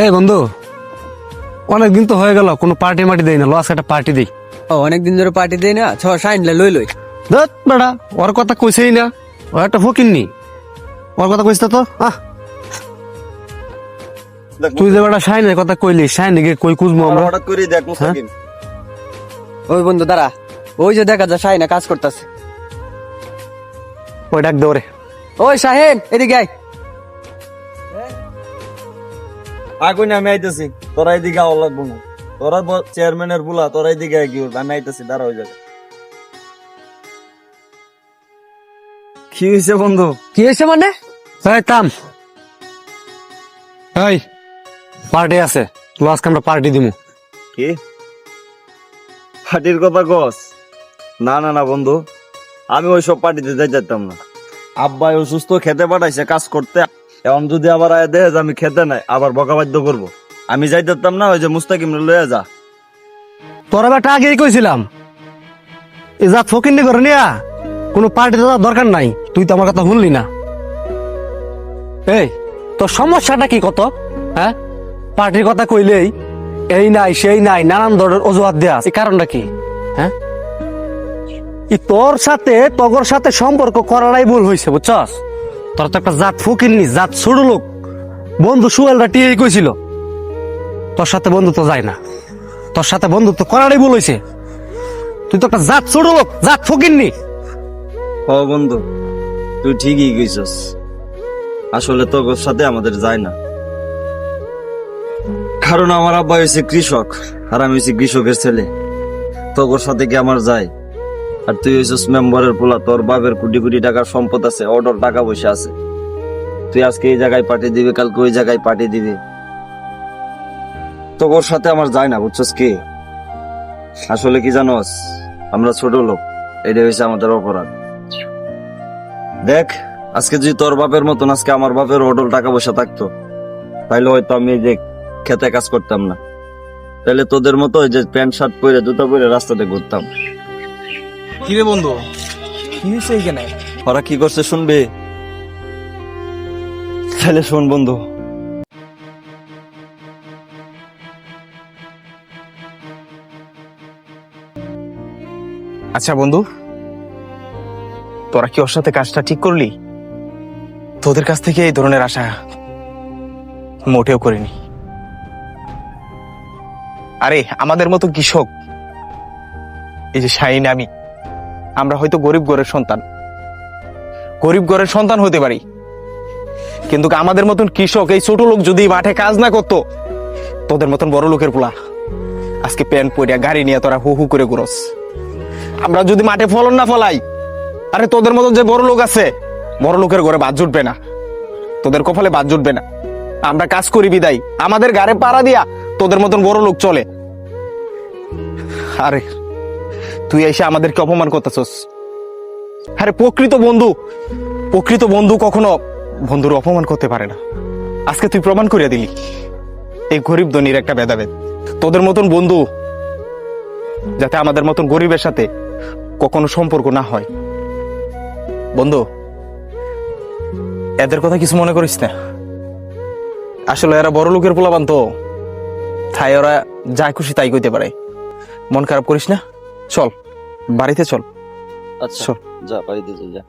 এই বন্ধু অনেকদিন তো হয়ে গেল কোনো পার্টি মাটি দেই না লস একটা পার্টি দেই। ও অনেকদিন ধরে পার্টি দেই না ছ সাইনলে লই লই। ধত বেড়া ওর কথা কইছেই না ও একটা ফকিননি ওর কথা কইছ তো আহ। তুই যে বেটা শাইনের কথা কইলি শাইন দিকে কই কুজমু আমরা? হঠাৎ করে দেখ মুস্তাকিম। ওই বন্ধু দাঁড়া ওই যে দেখা যায় সাইনা কাজ করতেছে। ওই ডাক দৌড়ে ওই শাহেন এদিকে আয়। আগুন আমি আইতেছি তোরা এদিকে আওয়া লাগবো না। তোরা চেয়ারম্যানের বুলা তোরা এদিকে কি করবি? আমি আইতেছি দাঁড়া হয়ে যাবে কি হয়েছে বন্ধু? কি হয়েছে মানে? থাম। এই পার্টি আছে লস আমরা পার্টি দিমু। কি? পার্টির কথা কস? না না না বন্ধু। আমি ওই সব পার্টিতে যাই যেতাম না। আব্বাই অসুস্থ খেতে পাঠাইছে কাজ করতে। এখন যদি আবার আয় দেয় আমি খেতে নাই, আবার বকা বাধ্য করব। আমি যাই যেতাম না, ওই যে মুস্তাকিম লয়ে যা। তোরা বেটা আগেই কইছিলাম। এই যা ফকিন্নি করে নিয়া, কোনো পার্টি দেওয়ার দরকার নাই, তুই তো আমার কথা শুনলি না। এই, তোর সমস্যাটা কি কত? হ্যাঁ? পার্টির কথা কইলেই, এই নাই, সেই নাই, নানান ধরনের অজুহাত দেয়া এই কারণটা কি? হ্যাঁ? তোর সাথে তগর সাথে সম্পর্ক করাটাই ভুল হয়েছে বুঝছস? তোর তো একটা জাত ফকিরনি জাত ছোট লোক। বন্ধু সুয়েলটা টিয়েই কইছিল, তোর সাথে বন্ধুত্ব যায় না। তোর সাথে বন্ধুত্ব করারই হয়েছে তুই তো একটা জাত ছোট লোক, জাত ফকিরনি ও বন্ধু, তুই ঠিকই গেছিস আসলে তোর সাথে আমাদের যায় না। কারণ আমার আব্বা হয়েছে কৃষক, আর আমি হয়েছি কৃষকের ছেলে। তো তোর সাথে কি আমার যায়? আর তুই হয়েছিস মেম্বারের পোলা, তোর বাপের কোটি কোটি টাকার সম্পদ আছে, অর্ডার টাকা পয়সা আছে। তুই আজকে এই জায়গায় পাঠিয়ে দিবি, কালকে ওই জায়গায় পাঠিয়ে দিবি। তো ওর সাথে আমার যায় না, বুঝছস কি? আসলে কি জানোস, আমরা ছোট লোক এটা হয়েছে আমাদের অপরাধ। দেখ, আজকে যদি তোর বাপের মতন আজকে আমার বাপের অডল টাকা পয়সা থাকতো, তাইলে হয়তো আমি যে খেতে কাজ করতাম না। তাহলে তোদের মতো ওই যে প্যান্ট, শার্ট পরে জুতা পরে রাস্তাতে ঘুরতাম। কি রে বন্ধু? কি হয়েছে এইখানে ওরা কি করছে শুনবে? তাহলে শোন বন্ধু। আচ্ছা বন্ধু তোরা কি ওর সাথে কাজটা ঠিক করলি? তোদের কাছ থেকে এই ধরনের আশা মোটেও করিনি। আরে আমাদের মতো কৃষক এই যে শাহিন আমি আমরা হয়তো গরিব ঘরের সন্তান। গরিব ঘরের সন্তান হতে পারি। কিন্তু আমাদের মতন কৃষক, এই ছোট লোক যদি মাঠে কাজ না করতো, তোদের মতন বড় লোকের পোলা। আজকে প্যান্ট পরিয়া গাড়ি নিয়ে তোরা হু হু করে ঘুরস। আমরা যদি মাঠে ফলন না ফলাই, আরে তোদের মতন যে বড় লোক আছে, বড় লোকের ঘরে বাদ জুটবে না। তোদের কপালে বাদ জুটবে না। আমরা কাজ করি বিদায়। আমাদের গাড়ে পাড়া দিয়া তোদের মতন বড় লোক চলে। আরে তুই এসে আমাদেরকে অপমান করতেছস। আরে প্রকৃত বন্ধু প্রকৃত বন্ধু কখনো বন্ধুর অপমান করতে পারে না। আজকে তুই প্রমাণ করে দিলি, এই গরিব ধনির একটা ভেদাভেদ। তোদের মতন বন্ধু যাতে আমাদের মতন গরিবের সাথে কখনো সম্পর্ক না হয়। বন্ধু, এদের কথা কিছু মনে করিস না। আসলে এরা বড় লোকের পোলাবান তো, তাই ওরা যা খুশি তাই কইতে পারে। মন খারাপ করিস না? চল বাড়িতে চল আচ্ছা চল। যা বাড়িতে চল যা